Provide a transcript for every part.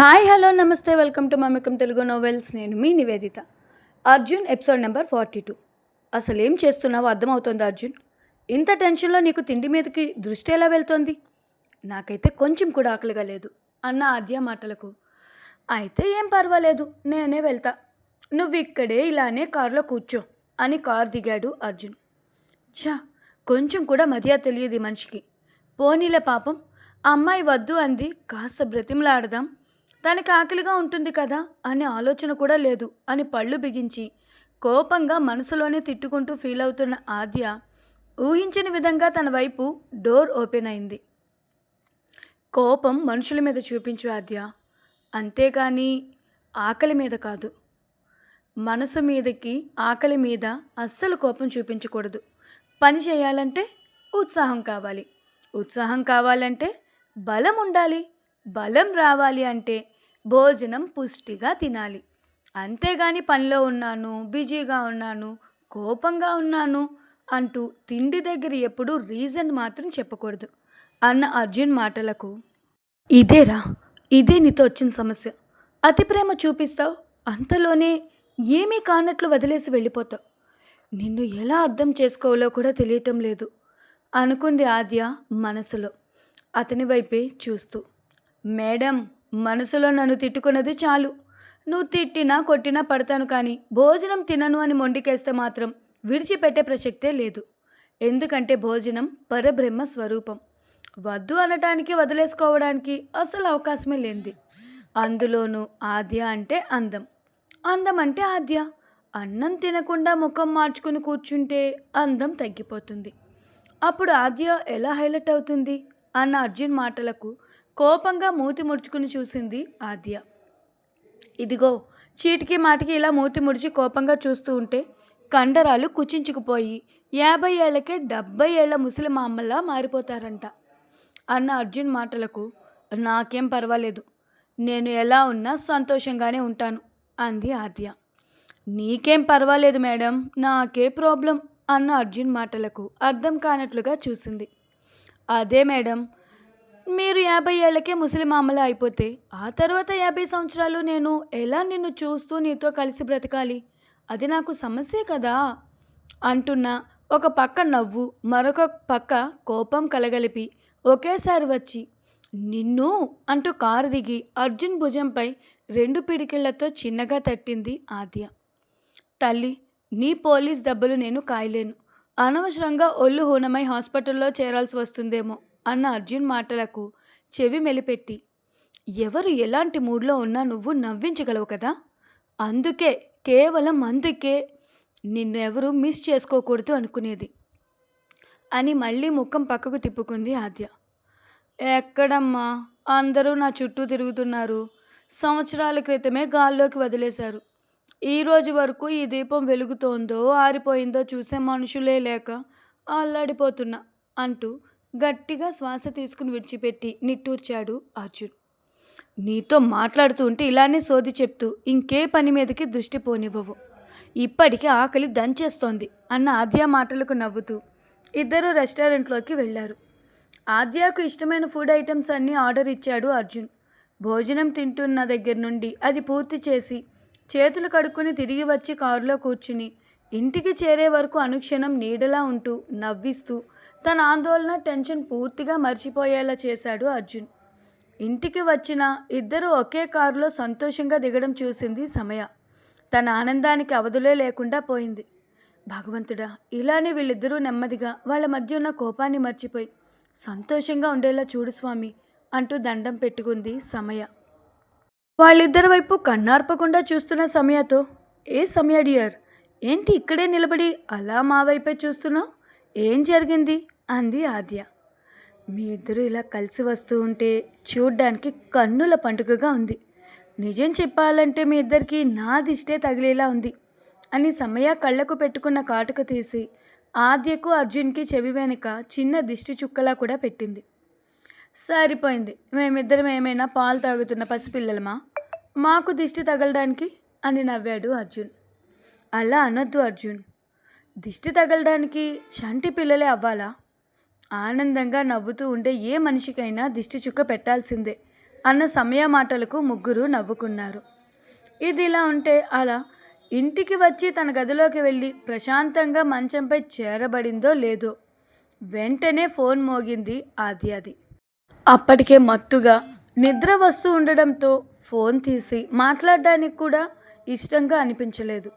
Hi hello namaste. Welcome to మమకం Telugu novels. నేను మీ Nivedita. Arjun episode number forty two. అసలు ఏం చేస్తున్నావో అర్థమవుతోంది అర్జున్. ఇంత టెన్షన్లో నీకు తిండి మీదకి దృష్టి ఎలా వెళ్తోంది? నాకైతే కొంచెం కూడా ఆకలిగా లేదు అన్న ఆద్య మాటలకు. అయితే ఏం పర్వాలేదు నేనే వెళ్తా. నువ్వు ఇక్కడే ఇలానే కారులో కూర్చో అని కారు దిగాడు అర్జున్. ఛా కొంచెం కూడా మర్యాద తెలియదు మనిషికి. పోనీలే పాపం అమ్మాయి వద్దు అంది. కాస్త బ్రతిమలాడదాం దానికి ఆకలిగా ఉంటుంది కదా అనే ఆలోచన కూడా లేదు అని పళ్ళు బిగించి కోపంగా మనసులోనే తిట్టుకుంటూ ఫీల్ అవుతున్న ఆద్య ఊహించని విధంగా తన వైపు డోర్ ఓపెన్ అయింది. కోపం మనుషుల మీద చూపించు ఆద్య. అంతేగాని ఆకలి మీద కాదు. మనసు మీదకి ఆకలి మీద అస్సలు కోపం చూపించకూడదు. పని చేయాలంటే ఉత్సాహం కావాలి. ఉత్సాహం కావాలంటే బలం ఉండాలి. బలం రావాలి అంటే భోజనం పుష్టిగా తినాలి. అంతేగాని పనిలో ఉన్నాను బిజీగా ఉన్నాను కోపంగా ఉన్నాను అంటూ తిండి దగ్గర ఎప్పుడూ రీజన్ మాత్రం చెప్పకూడదు. అన్న అర్జున్ మాటలకు ఇదేరా ఇదే నీతో వచ్చిన సమస్య. అతి ప్రేమ చూపిస్తావు అంతలోనే ఏమీ కానట్లు వదిలేసి వెళ్ళిపోతావు. నిన్ను ఎలా అర్థం చేసుకోవాలో కూడా తెలియటం లేదు అనుకుంది ఆద్య మనసులో అతని వైపే చూస్తూ. మేడం మనసులో నన్ను తిట్టుకున్నది చాలు. నువ్వు తిట్టినా కొట్టినా పడతాను కానీ భోజనం తినను అని మొండికేస్తే మాత్రం విడిచిపెట్టే ప్రసక్తే లేదు. ఎందుకంటే భోజనం పరబ్రహ్మ స్వరూపం. వద్దు అనటానికి వదిలేసుకోవడానికి అసలు అవకాశమే లేనిది. అందులోనూ ఆద్య అంటే అందం. అందం అంటే ఆద్య. అన్నం తినకుండా ముఖం మార్చుకుని కూర్చుంటే అందం తగ్గిపోతుంది. అప్పుడు ఆద్య ఎలా హైలైట్ అవుతుంది? అన్న అర్జున్ మాటలకు కోపంగా మూతి ముడుచుకుని చూసింది ఆద్య. ఇదిగో చీటికి మాటికి ఇలా మూతి ముడిచి కోపంగా చూస్తూ ఉంటే కండరాలు కుచించుకుపోయి యాభై ఏళ్ళకే డెబ్బై ఏళ్ళ ముసలి మామల్లా మారిపోతారంట. అన్న అర్జున్ మాటలకు నాకేం పర్వాలేదు. నేను ఎలా ఉన్నా సంతోషంగానే ఉంటాను అంది ఆద్య. నీకేం పర్వాలేదు మేడం నాకే ప్రాబ్లం అన్న అర్జున్ మాటలకు అర్థం కానట్లుగా చూసింది. అదే మేడం మీరు యాభై ఏళ్ళకే ముసలిమామల అయిపోతే ఆ తర్వాత యాభై సంవత్సరాలు నేను ఎలా నిన్ను చూస్తూ నీతో కలిసి బ్రతకాలి? అది నాకు సమస్యే కదా! అంటున్న ఒక పక్క నవ్వు మరొక పక్క కోపం కలగలిపి ఒకేసారి వచ్చి నిన్ను అంటూ కారు దిగి అర్జున్ భుజంపై రెండు పిడికిళ్ళతో చిన్నగా తట్టింది ఆద్య. తల్లి నీ పోలీస్ దెబ్బలు నేను కాయలేను. అనవసరంగా ఒళ్ళు హూనమై హాస్పిటల్లో చేరాల్సి వస్తుందేమో. అన్న అర్జున్ మాటలకు చెవి మెలిపెట్టి ఎవరు ఎలాంటి మూడ్లో ఉన్నా నువ్వు నవ్వించగలవు కదా? అందుకే కేవలం అందుకే నిన్ను ఎవరు మిస్ చేసుకోకూడదు అనుకునేది అని మళ్ళీ ముఖం పక్కకు తిప్పుకుంది ఆద్య. ఎక్కడమ్మా? అందరూ నా చుట్టూ తిరుగుతున్నారు. సంవత్సరాల క్రితమే గాల్లోకి వదిలేశారు. ఈ రోజు వరకు ఈ దీపం వెలుగుతోందో ఆరిపోయిందో చూసే మనుషులే లేక అల్లాడిపోతున్నా అంటూ గట్టిగా శ్వాస తీసుకుని విడిచిపెట్టి నిట్టూర్చాడు అర్జున్. నీతో మాట్లాడుతూ ఉంటే ఇలానే సోది చెప్తూ ఇంకే పని మీదకి దృష్టి పోనివ్వవు. ఇప్పటికే ఆకలి దంచేస్తోంది అన్న ఆద్య మాటలకు నవ్వుతూ ఇద్దరు రెస్టారెంట్లోకి వెళ్ళారు. ఆద్యకు ఇష్టమైన ఫుడ్ ఐటమ్స్ అన్నీ ఆర్డర్ ఇచ్చాడు అర్జున్. భోజనం తింటున్న దగ్గర నుండి అది పూర్తి చేసి చేతులు కడుక్కొని తిరిగి వచ్చి కారులో కూర్చుని ఇంటికి చేరే వరకు అనుక్షణం నీడలా ఉంటూ నవ్విస్తూ తన ఆందోళన టెన్షన్ పూర్తిగా మర్చిపోయేలా చేశాడు అర్జున్. ఇంటికి వచ్చిన ఇద్దరు ఒకే కారులో సంతోషంగా దిగడం చూసింది సమయ. తన ఆనందానికి అవధులే లేకుండా పోయింది. భగవంతుడా ఇలానే వీళ్ళిద్దరూ నెమ్మదిగా వాళ్ళ మధ్య ఉన్న కోపాన్ని మర్చిపోయి సంతోషంగా ఉండేలా చూడు స్వామి అంటూ దండం పెట్టుకుంది సమయ. వాళ్ళిద్దరి వైపు కన్నార్పకుండా చూస్తున్న సమయతో ఏ సమయ డియర్ ఏంటి ఇక్కడే నిలబడి అలా మా వైపే చూస్తున్నావు? ఏం జరిగింది? అంది ఆద్య. మీ ఇద్దరు ఇలా కలిసి వస్తూ ఉంటే చూడ్డానికి కన్నుల పండుగగా ఉంది. నిజం చెప్పాలంటే మీ ఇద్దరికి నా దిష్టే తగిలేలా ఉంది అని సమయ కళ్ళకు పెట్టుకున్న కాటుక తీసి ఆద్యకు అర్జున్కి చెవి వెనుక చిన్న దిష్టి చుక్కలా కూడా పెట్టింది. సరిపోయింది. మేమిద్దరం ఏమైనా పాలు తాగుతున్న పసిపిల్లలమా? మాకు దిష్టి తగలడానికి అని నవ్వాడు అర్జున్. అలా అనొద్దు అర్జున్. దిష్టి తగలడానికి చంటి పిల్లలే అవ్వాలా? ఆనందంగా నవ్వుతూ ఉండే ఏ మనిషికైనా దిష్టి చుక్క పెట్టాల్సిందే అన్న సమయ మాటలకు ముగ్గురు నవ్వుకున్నారు. ఇది ఇలా ఉంటే అలా ఇంటికి వచ్చి తన గదిలోకి వెళ్ళి ప్రశాంతంగా మంచంపై చేరబడిందో లేదో వెంటనే ఫోన్ మోగింది ఆద్యాది అప్పటికే మత్తుగా నిద్ర వస్తూ ఉండడంతో ఫోన్ తీసి మాట్లాడడానికి కూడా ఇష్టంగా అనిపించలేదు.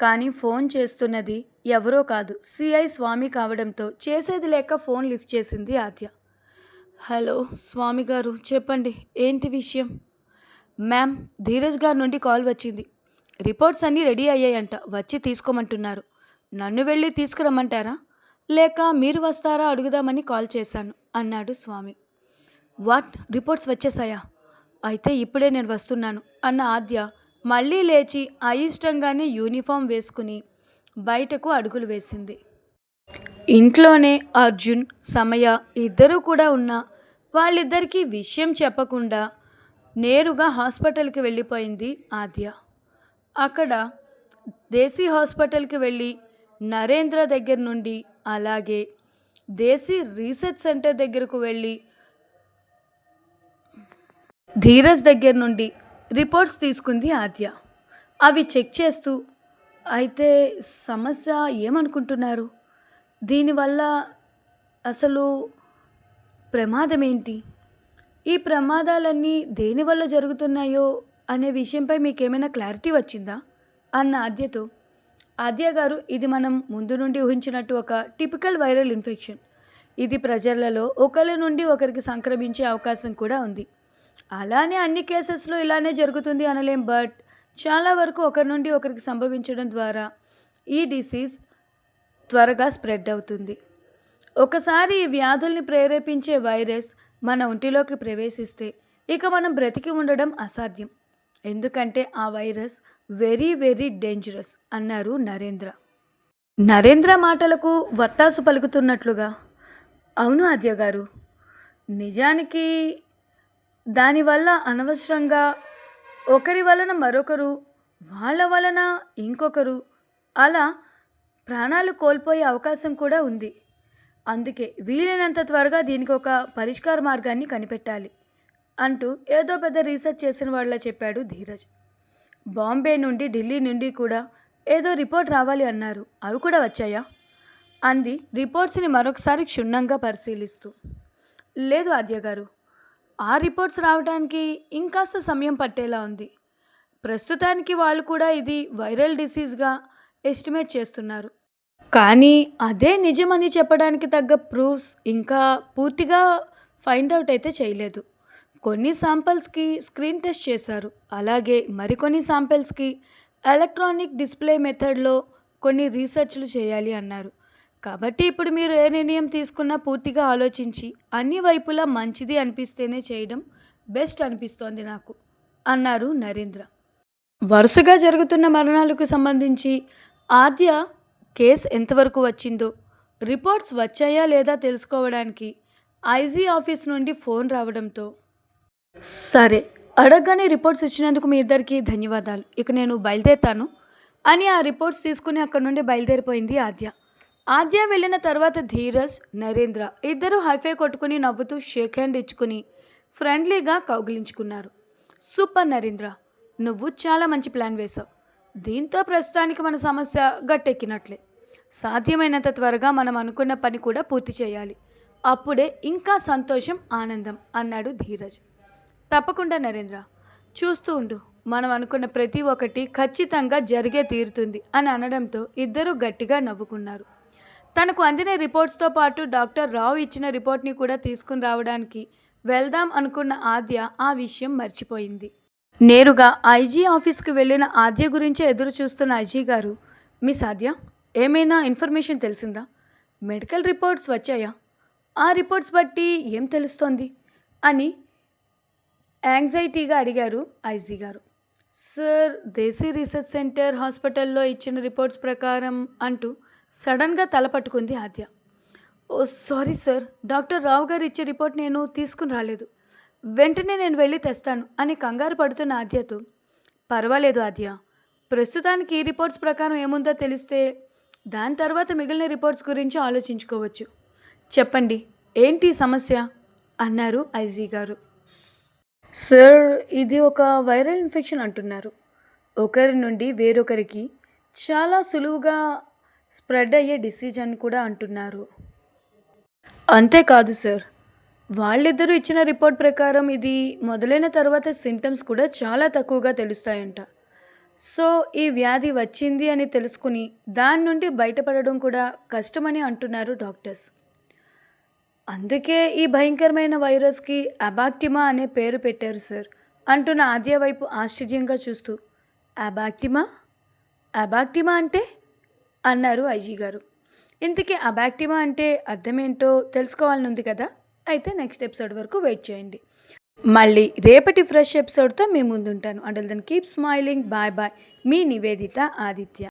కానీ ఫోన్ చేస్తున్నది ఎవరో కాదు సిఐ స్వామి కావడంతో చేసేది లేక ఫోన్ లిఫ్ట్ చేసింది ఆద్య. హలో స్వామి గారు చెప్పండి ఏంటి విషయం? మ్యామ్ ధీరజ్ గారి నుండి కాల్ వచ్చింది. రిపోర్ట్స్ అన్నీ రెడీ అయ్యాయంట వచ్చి తీసుకోమంటున్నారు. నన్ను వెళ్ళి తీసుకురమ్మంటారా? లేక మీరు వస్తారా అడుగుదామని కాల్ చేశాను అన్నాడు స్వామి. వాట్? రిపోర్ట్స్ వచ్చేసాయా? అయితే ఇప్పుడే నేను వస్తున్నాను అన్న ఆద్య మళ్ళీ లేచి అయిష్టంగానే యూనిఫామ్ వేసుకుని బయటకు అడుగులు వేసింది. ఇంట్లోనే అర్జున్ సమయ ఇద్దరూ కూడా ఉన్న వాళ్ళిద్దరికీ విషయం చెప్పకుండా నేరుగా హాస్పిటల్కి వెళ్ళిపోయింది ఆద్య. అక్కడ దేశీ హాస్పిటల్కి వెళ్ళి నరేంద్ర దగ్గర నుండి అలాగే దేశీ రీసెర్చ్ సెంటర్ దగ్గరకు వెళ్ళి ధీరజ్ దగ్గర నుండి రిపోర్ట్స్ తీసుకుంది ఆద్య. అవి చెక్ చేస్తూ అయితే సమస్య ఏమనుకుంటున్నారు? దీనివల్ల అసలు ప్రమాదం ఏంటి ఈ ప్రమాదాలన్నీ దేనివల్ల జరుగుతున్నాయో అనే విషయంపై మీకు ఏమైనా క్లారిటీ వచ్చిందా? అన్న ఆద్యతో. ఆద్య గారు ఇది మనం ముందు నుండి ఊహించినట్టు ఒక టిపికల్ వైరల్ ఇన్ఫెక్షన్. ఇది ప్రజలలో ఒకరి నుండి ఒకరికి సంక్రమించే అవకాశం కూడా ఉంది. అలానే అన్ని కేసెస్లో ఇలానే జరుగుతుంది అనలేం బట్ చాలా వరకు ఒకరి నుండి ఒకరికి సంభవించడం ద్వారా ఈ డిసీజ్ త్వరగా స్ప్రెడ్ అవుతుంది. ఒకసారి ఈ వ్యాధుల్ని ప్రేరేపించే వైరస్ మన ఒంటిలోకి ప్రవేశిస్తే ఇక మనం బ్రతికి ఉండడం అసాధ్యం. ఎందుకంటే ఆ వైరస్ వెరీ వెరీ డేంజరస్ అన్నారు నరేంద్ర. నరేంద్ర మాటలకు వత్తాసు పలుకుతున్నట్లుగా అవును ఆద్య గారు నిజానికి దానివల్ల అనవసరంగా ఒకరి వలన మరొకరు వాళ్ళ వలన ఇంకొకరు. అలా ప్రాణాలు కోల్పోయే అవకాశం కూడా ఉంది. అందుకే వీలైనంత త్వరగా దీనికి ఒక పరిష్కార మార్గాన్ని కనిపెట్టాలి అంటూ ఏదో పెద్ద రీసెర్చ్ చేసిన వాళ్ళ చెప్పాడు ధీరజ్. బాంబే నుండి ఢిల్లీ నుండి కూడా ఏదో రిపోర్ట్ రావాలి అన్నారు. అవి కూడా వచ్చాయా? అంది రిపోర్ట్స్ని మరొకసారి క్షుణ్ణంగా పరిశీలిస్తూ. లేదు ఆద్య గారు ఆ రిపోర్ట్స్ రావడానికి ఇంకాస్త సమయం పట్టేలా ఉంది. ప్రస్తుతానికి వాళ్ళు కూడా ఇది వైరల్ డిసీజ్గా ఎస్టిమేట్ చేస్తున్నారు. కానీ అదే నిజమని చెప్పడానికి తగ్గ ప్రూఫ్స్ ఇంకా పూర్తిగా ఫైండ్ అవుట్ అయితే చేయలేదు. కొన్ని శాంపిల్స్కి స్క్రీన్ టెస్ట్ చేశారు. అలాగే మరికొన్ని శాంపిల్స్కి ఎలక్ట్రానిక్ డిస్ప్లే మెథడ్లో కొన్ని రీసెర్చ్లు చేయాలి అన్నారు. కాబట్టి ఇప్పుడు మీరు ఏ నిర్ణయం తీసుకున్నా పూర్తిగా ఆలోచించి అన్ని వైపులా మంచిది అనిపిస్తేనే చేయడం బెస్ట్ అనిపిస్తోంది నాకు అన్నారు నరేంద్ర. వరుసగా జరుగుతున్న మరణాలకు సంబంధించి ఆద్య కేసు ఎంతవరకు వచ్చిందో రిపోర్ట్స్ వచ్చాయా లేదా తెలుసుకోవడానికి ఐజీ ఆఫీస్ నుండి ఫోన్ రావడంతో. సరే అడగగానే రిపోర్ట్స్ ఇచ్చినందుకు మీ ఇద్దరికి ధన్యవాదాలు. ఇక నేను బయలుదేరుతాను అని ఆ రిపోర్ట్స్ తీసుకుని అక్కడి నుండి బయలుదేరిపోయింది ఆద్య. ఆద్య వెళ్ళిన తర్వాత ధీరజ్ నరేంద్ర ఇద్దరు హైఫై కొట్టుకుని నవ్వుతూ షేక్ హ్యాండ్ ఇచ్చుకుని ఫ్రెండ్లీగా కౌగిలించుకున్నారు. సూపర్ నరేంద్ర నువ్వు చాలా మంచి ప్లాన్ వేశావు. దీంతో ప్రస్తుతానికి మన సమస్య గట్టెక్కినట్లే. సాధ్యమైనంత త్వరగా మనం అనుకున్న పని కూడా పూర్తి చేయాలి. అప్పుడే ఇంకా సంతోషం ఆనందం అన్నాడు ధీరజ్. తప్పకుండా నరేంద్ర చూస్తూ ఉండు. మనం అనుకున్న ప్రతి ఒక్కటి ఖచ్చితంగా జరిగే తీరుతుంది అని అనడంతో ఇద్దరూ గట్టిగా నవ్వుకున్నారు. తనకు అందిన రిపోర్ట్స్తో పాటు డాక్టర్ రావు ఇచ్చిన రిపోర్ట్ని కూడా తీసుకుని రావడానికి వెళ్దాం అనుకున్న ఆద్య ఆ విషయం మర్చిపోయింది. నేరుగా ఐజీ ఆఫీస్కి వెళ్ళిన ఆద్య గురించే ఎదురు చూస్తున్న ఐజీ గారు మిస్ ఆద్య ఏమైనా ఇన్ఫర్మేషన్ తెలిసిందా? మెడికల్ రిపోర్ట్స్ వచ్చాయా? ఆ రిపోర్ట్స్ బట్టి ఏం తెలుస్తోంది? అని యాంగ్జైటీగా అడిగారు ఐజీ గారు. సార్ దేశీ రీసెర్చ్ సెంటర్ హాస్పిటల్లో ఇచ్చిన రిపోర్ట్స్ ప్రకారం అంటూ సడన్గా తల పట్టుకుంది Aadya. Oh sorry sir. Doctor Rao గారు ఇచ్చే రిపోర్ట్ నేను తీసుకుని రాలేదు. వెంటనే నేను వెళ్ళి తెస్తాను అని కంగారు పడుతున్న ఆద్యతో. పర్వాలేదు ఆద్య. ప్రస్తుతానికి ఈ రిపోర్ట్స్ ప్రకారం ఏముందో తెలిస్తే దాని తర్వాత మిగిలిన రిపోర్ట్స్ గురించి ఆలోచించుకోవచ్చు. చెప్పండి ఏంటి సమస్య? అన్నారు ఐజీ గారు. సార్ ఇది ఒక వైరల్ ఇన్ఫెక్షన్ అంటున్నారు. ఒకరి నుండి వేరొకరికి చాలా సులువుగా స్ప్రెడ్ అయ్యే డిసీజ్ అని కూడా అంటున్నారు. అంతేకాదు సార్ వాళ్ళిద్దరూ ఇచ్చిన రిపోర్ట్ ప్రకారం ఇది మొదలైన తర్వాత సిమ్టమ్స్ కూడా చాలా తక్కువగా తెలుస్తాయంట. సో ఈ వ్యాధి వచ్చింది అని తెలుసుకుని దాని నుండి బయటపడడం కూడా కష్టమని అంటున్నారు డాక్టర్స్. అందుకే ఈ భయంకరమైన వైరస్కి అబాక్టిమా అనే పేరు పెట్టారు సార్ అంటున్న ఆద్య వైపు ఆశ్చర్యంగా చూస్తూ. అబాక్టిమా? అబాక్టిమా అంటే అన్నారు ఐజీ గారు. ఇంతకీ అబాక్టివా అంటే అర్థమేంటో తెలుసుకోవాలని ఉంది కదా? అయితే నెక్స్ట్ ఎపిసోడ్ వరకు వెయిట్ చేయండి. మళ్ళీ రేపటి ఫ్రెష్ ఎపిసోడ్తో మీ ముందుంటాను. అంటే then keep smiling. Bye bye. మీ నివేదిత ఆదిత్య.